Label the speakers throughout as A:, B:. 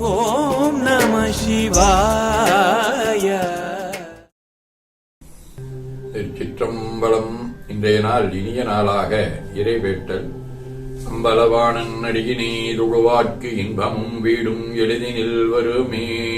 A: ஓம் நம சிவாய.
B: திருச்சிற்றம்பலம் இன்றைய நாள் இனிய நாளாக இறைவேட்டல். அம்பலவாணன் அடியினீர் உழுவார்க்கு இன்பமும் வீடும் எளிதினில் வருமே.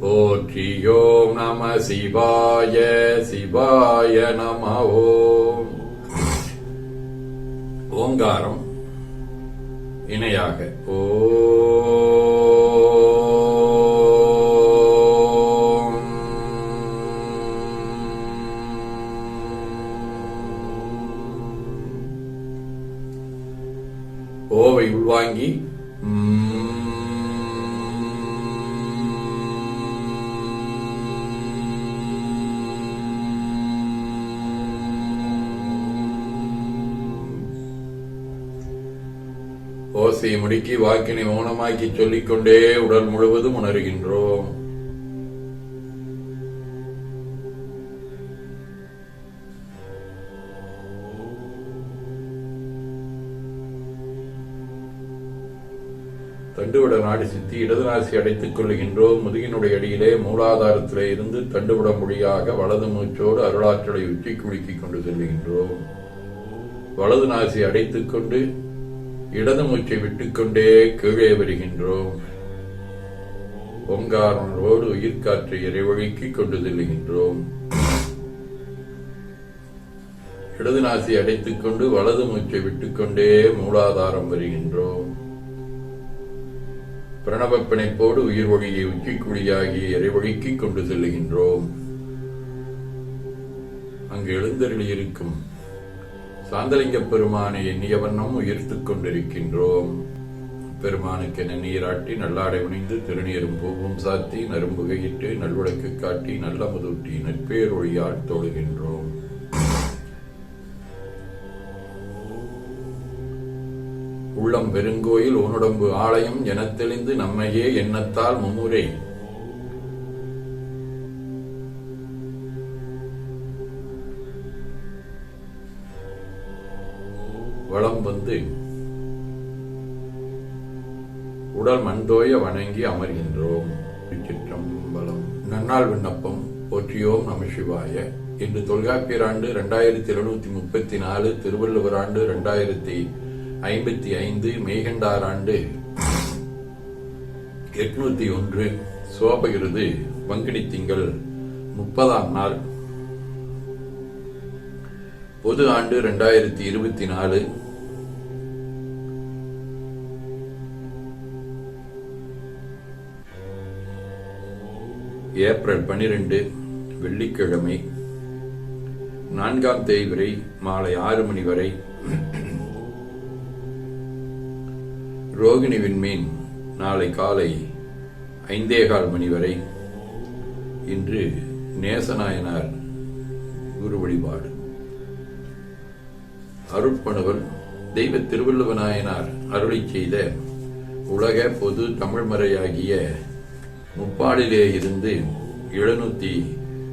B: போற்றியோம் நம சிவாய சிவாய நம ஓம் ஓங்காரம் இணையாக ஓம்। ஓவை உள்வாங்கி ஓசையை முடுக்கி வாக்கினை மௌனமாக்கி சொல்லிக்கொண்டே உடல் முழுவதும் உணர்கின்றோம். தண்டுவிட நாடி சித்தி இடது நாசி அடைத்துக் கொள்ளுகின்றோம். முதுகினுடைய அடியிலே மூலாதாரத்திலே இருந்து தண்டுவிட மொழியாக வலது மூச்சோடு அருளாற்றலை உச்சி குலுக்கிக் கொண்டு செல்கின்றோம் வலது நாசி அடைத்துக் கொண்டு இடது மூச்சை விட்டுக்கொண்டே கீழே வருகின்றோம். ஓங்காரனோடு உயிர்காற்றை இறைவழிக்கு கொண்டு செல்லுகின்றோம் இடது நாசி அடைத்துக் கொண்டு வலது மூச்சை விட்டுக்கொண்டே மூலாதாரம் வருகின்றோம். பிரணவ பிணைப்போடு உயிர் ஒளியை உச்சிக்குழியாகி இறைவழிக்கு கொண்டு செல்லுகின்றோம். அங்கு எழுந்தருளி இருக்கும் சாந்தலிங்க பெருமானை எண்ணிய வண்ணம் உயர்த்துக் கொண்டிருக்கின்றோம். பெருமானுக்கென நீராட்டி நல்லாடை உணிந்து திருநீரும் பூவும் சாத்தி நரும்புகையிட்டு நல்விளக்கு காட்டி நல்ல முதூட்டி நட்பேர் ஒழியாட் தொழுகின்றோம். உள்ளம் பெருங்கோயில் உன்னுடம்பு ஆலயம் என தெளிந்து நம்மையே எண்ணத்தால் மும்முறை வளம் வந்து உடல் மண்தோய வணங்கி அமர்கின்றோம். திருச்சிற்றம்பலம் நன்னாள் விண்ணப்பம். போற்றியோம் நம சிவாய. இன்று தொல்காப்பியர் ஆண்டு இரண்டாயிரத்தி எழுநூத்தி முப்பத்தி நாலு திருவள்ளுவர் ஆண்டு இரண்டாயிரத்தி ஐம்பத்தி ஐந்து மேகண்டார் ஆண்டு எட்நூத்தி ஒன்று சோபகிருது பங்குனி திங்கள் முப்பதாம் நாள். பொது ஆண்டு இரண்டாயிரத்தி இருபத்தி நாலு ஏப்ரல் பனிரெண்டு வெள்ளிக்கிழமை நான்காம் தேதி மாலை ஆறு மணி வரை. ரோகிணி விண்மீன் நாளை காலை ஐந்தேகால் மணி வரை. இன்று நேசநாயனார் குரு வழிபாடு. அருட்பணுவல் தெய்வ திருவள்ளுவ நாயனார் செய்த உலக பொது தமிழ்மறையாகிய முப்பாடிலே இருந்து எழுநூத்தி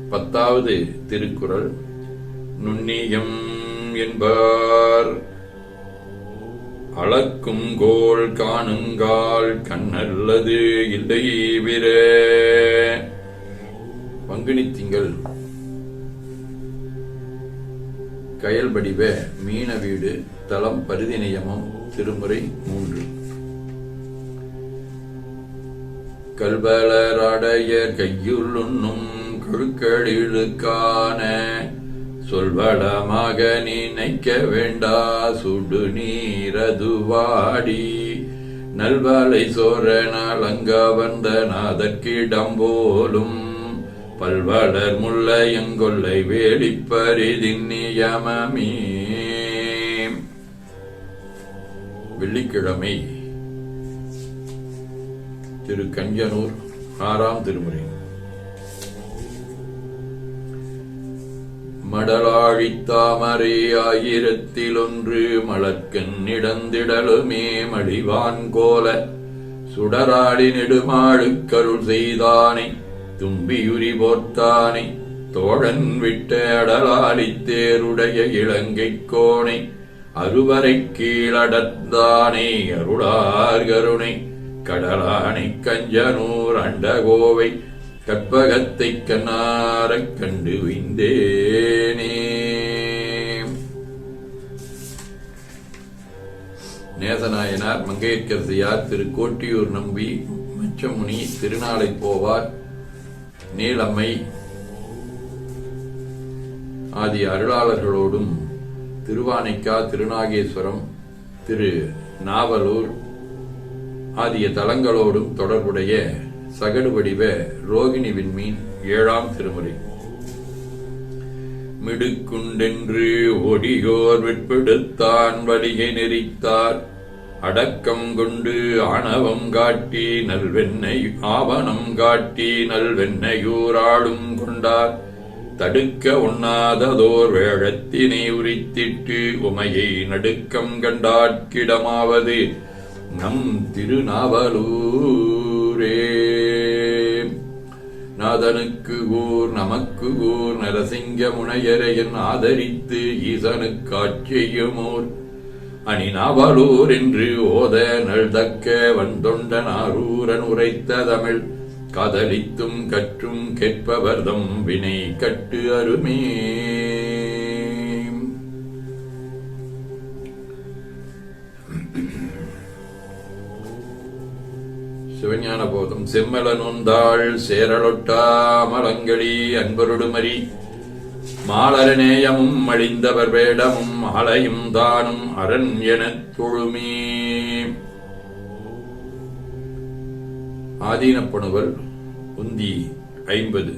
B: பத்தாவது திருக்குறள் நுண்ணியம் என்பார். அளக்கும் கோல் காணுங்கால் கண்ணல்லது இல்லை விர. பங்குனி திங்கள். கயல்படிவ மீன வீடு தளம் பரிதிநியமம் திருமுறை மூன்று. கல்வலரடையர் கையுள்ளுண்ணும் உண்ணும் சொல்வளமாக நினைக்க வேண்டா சுடு நீரதுவாடி நல்வாலை சோரனால் நாளங்க வந்த நாதற்கிடம் போலும் பல்வளர் முல்லையங்கொல்லை வேலிப்பரிதின் நியமமே. வெள்ளிக்கிழமை திரு கஞ்சனூர் ஆறாம் திருமுறை. மடலாழித்தாமரே ஆயிரத்தில் ஒன்று மலர்க்கண் இடந்திடலுமே மடிவான் கோல சுடராடி நெடுமாடு கருள் செய்தானை தும்பியுரி போர்த்தானை தோழன் விட்ட அடலாளித்தேருடைய இலங்கை கோணை அறுவரை கீழடத்தானே அருளார் கருணை. கடலானை கஞ்சனூர் அண்டகோவை கற்பகத்தை கண்ணாரக் கண்டு விந்தேனே. நேசநாயனார் மங்கையர்கரசியார் திரு கோட்டியூர் நம்பி மச்சமுனி திருநாளை போவார். நீலம்மை ஆதி அருளாளர்களோடும் திருவானைக்கா திருநாகேஸ்வரம் திரு நாவலூர் ஆகிய தலங்களோடும் தொடர்புடைய சகடு வடிவ ரோகிணி விண்மீன் ஏழாம் திருமுறை. மிடுக்குண்டென்று ஒடியோர் விற்பெடுத்தான் வழியை நெறித்தார். அடக்கம் கொண்டு ஆணவம் காட்டி நல்வெண்ணை ஆவணம் காட்டி நல்வெண்ணையூராளும் கொண்டார். தடுக்க உண்ணாததோர் வேழத்தினை உரித்திட்டு உமையை நடுக்கம் கண்டாட்கிடமாவது நம் திருநாவலூரே. நாதனுக்கு ஊர் நமக்கு ஊர் நரசிங்க முனையரையன் ஆதரித்து ஈசனுக்கு ஆட்சியுமோர் அணிநாவலூர் என்று ஓத நல்தக்க வந்தொண்டனாரூரன் உரைத்த தமிழ். கதலித்தும் கற்றும் கேட்பவர்தம் வினை கட்டு அருமே. ஞான போதும் செம்மல நொந்தாள் சேரலொட்டா மலங்களி அன்பருடுமரி மாலரநேயமும் அழிந்தவர் வேடமும் ஆலையும் தானும் அரண் எனத் தொழுமே. ஆதீனப்பணுவல் உந்தி ஐம்பது.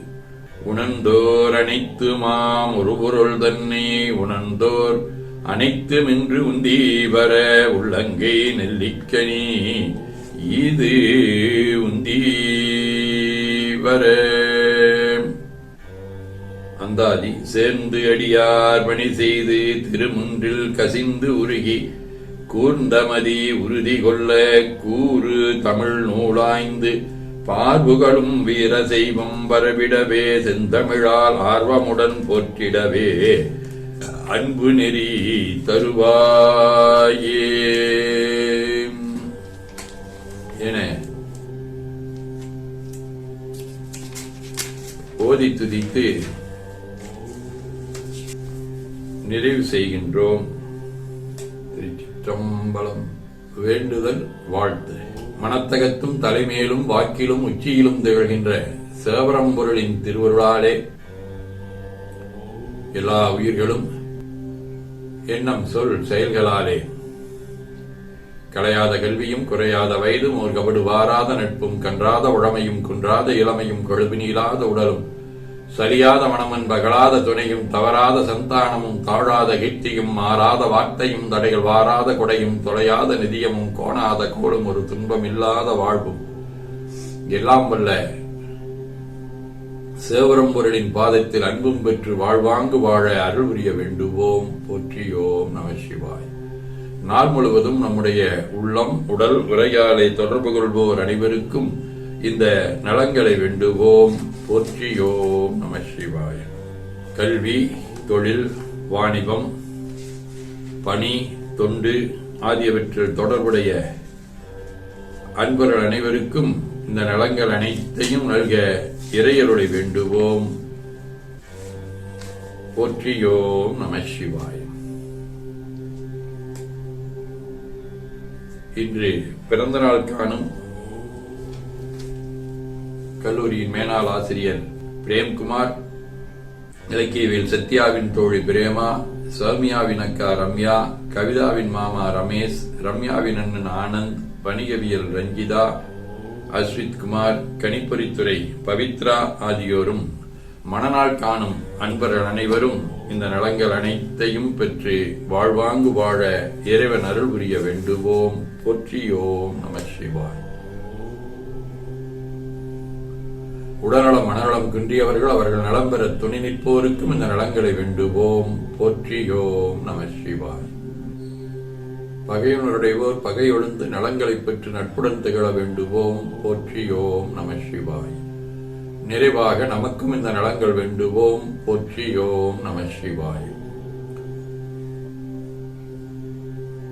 B: உணர்ந்தோர் அனைத்து மாம் ஒரு பொருள் தன்னை. உணர்ந்தோர் அனைத்துமின்று உந்தி வர உள்ளங்கை நெல்லிக்கனி. இது உந்தி அந்தாதி சேர்ந்து அடியார் பணி செய்து திருமுன்றில் கசிந்து உருகி கூர்ந்தமதி உறுதி கொள்ள கூறு தமிழ் நூலாய்ந்து பார்வுகளும் வீர செய்வம் வரவிடவே செந்தமிழால் ஆர்வமுடன் போற்றிடவே. அன்பு நெறி தருவாயே. ஓதி துதித்து நிறைவு செய்கின்றோம். திருச்சிற்றம்பலம் வேண்டுதல் வாழ்த்து. மனத்தகத்தும் தலைமையிலும் வாக்கிலும் உச்சியிலும் திகழ்கின்ற சேவரம்பொருளின் திருவருளாலே எல்லா உயிர்களும் எண்ணம் சொல் செயல்களாலே. களையாத கல்வியும் குறையாத வயதும் ஒரு கபடு வாராத நட்பும் கன்றாத உழமையும் குன்றாத இளமையும் கொழுபினீலாத உடலும் சரியாத மனமன் பகலாத துணையும் தவறாத சந்தானமும் தாழாத கீர்த்தியும் மாறாத வார்த்தையும் தடைகள் வாராத கொடையும் தொலையாத நிதியமும் கோணாத கோலும் ஒரு துன்பம் இல்லாத வாழ்வும். எல்லாம் வல்ல சேவரம்பொருளின் பாதத்தில் அன்பும் பெற்று வாழ்வாங்கு வாழ அருள் புரிய வேண்டுவோம். போற்றியோம் நம சிவாய். நாள் முழுவதும் நம்முடைய உள்ளம் உடல் உரையாலை தொடர்பு கொள்வோர் அனைவருக்கும் இந்த நலங்களை வேண்டுவோம். போற்றியோம் நம சிவாய. கல்வி தொழில் வாணிபம் பணி தொண்டு ஆகியவற்றில் தொடர்புடைய அன்பர்கள் அனைவருக்கும் இந்த நலங்கள் அனைத்தையும் நல்க இறையருளை வேண்டுவோம். போற்றியோம் நம சிவாய. இன்று பிறந்த நாள் காணும் கல்லூரியின் மேனாள் ஆசிரியர் பிரேம்குமார் இலக்கியவில் சத்யாவின் தோழி பிரேமா சௌமியாவின் அக்கா ரம்யா கவிதாவின் மாமா ரமேஷ் ரம்யாவின் அண்ணன் ஆனந்த் வணிகவியல் ரஞ்சிதா அஸ்வித் குமார் கணிப்பொறித்துறை பவித்ரா ஆகியோரும் மணநாள் காணும் அன்பர்கள் அனைவரும் இந்த நலங்கள் அனைத்தையும் பெற்று வாழ்வாங்கு வாழ இறைவன் அருள் புரிய வேண்டுவோம். போற்றியோம் நம சிவாய். உடல்நலம் மனநலம் குன்றியவர்கள் அவர்கள் நலம் பெற துணி நிற்போருக்கும் இந்த நலங்களை வேண்டுவோம். போற்றியோம் நம சிவாய். பகையுணருடையோர் பகை ஒழுந்து நலங்களைப் பெற்று நட்புடன் திகழ வேண்டுவோம். போற்றியோம் நம சிவாய். நிறைவாக நமக்கும் இந்த நலங்கள் வேண்டுவோம். போற்றியோம் நம சிவாய்.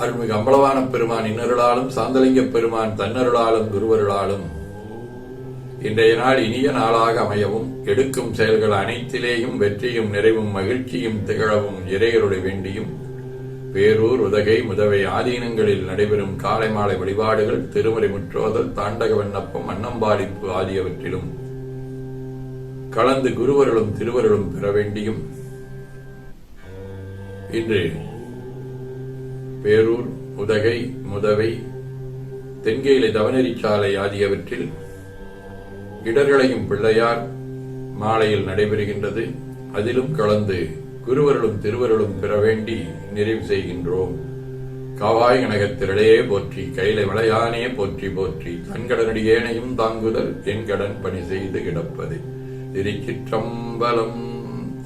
B: அருள்மிகு அம்பலவான பெருமான் இன்னருளாலும் சாந்தலிங்க பெருமான் தன்னருளாலும் குருவருளாலும். இன்றைய நாள் இனிய நாளாக அமையவும் எடுக்கும் செயல்கள் அனைத்திலேயும் வெற்றியும் நிறைவும் மகிழ்ச்சியும் திகழவும் இறையருளை வேண்டியும். பேரூர் உதகை முதவை ஆதீனங்களில் நடைபெறும் காலை மாலை வழிபாடுகள் திருமறை முற்றோதல் தாண்டக விண்ணப்பம் அன்னம்பாடிப்பு ஆகியவற்றிலும் கலந்து குருவருளும் திருவருளும் பெற வேண்டியும். இன்று பேரூர் உதகை முதவை தென்கேலை தவநெறிச்சாலை ஆகியவற்றில் இடர்களையும் பிள்ளையார் மாலையில் நடைபெறுகின்றது. அதிலும் கலந்து குருவருளும் திருவருளும் பெற வேண்டி நிறைவு செய்கின்றோம். காவாய் கனகத்திரளையே போற்றி கைலை விளையானே போற்றி போற்றி தன்கடனடியேனையும் தாங்குதல் என் கடன் பணி செய்து கிடப்பது. திருச்சிற்றம்பலம்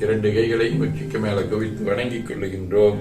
B: இரண்டு கைகளையும் உச்சிக்கு மேல குவித்து வணங்கிக் கொள்ளுகின்றோம்.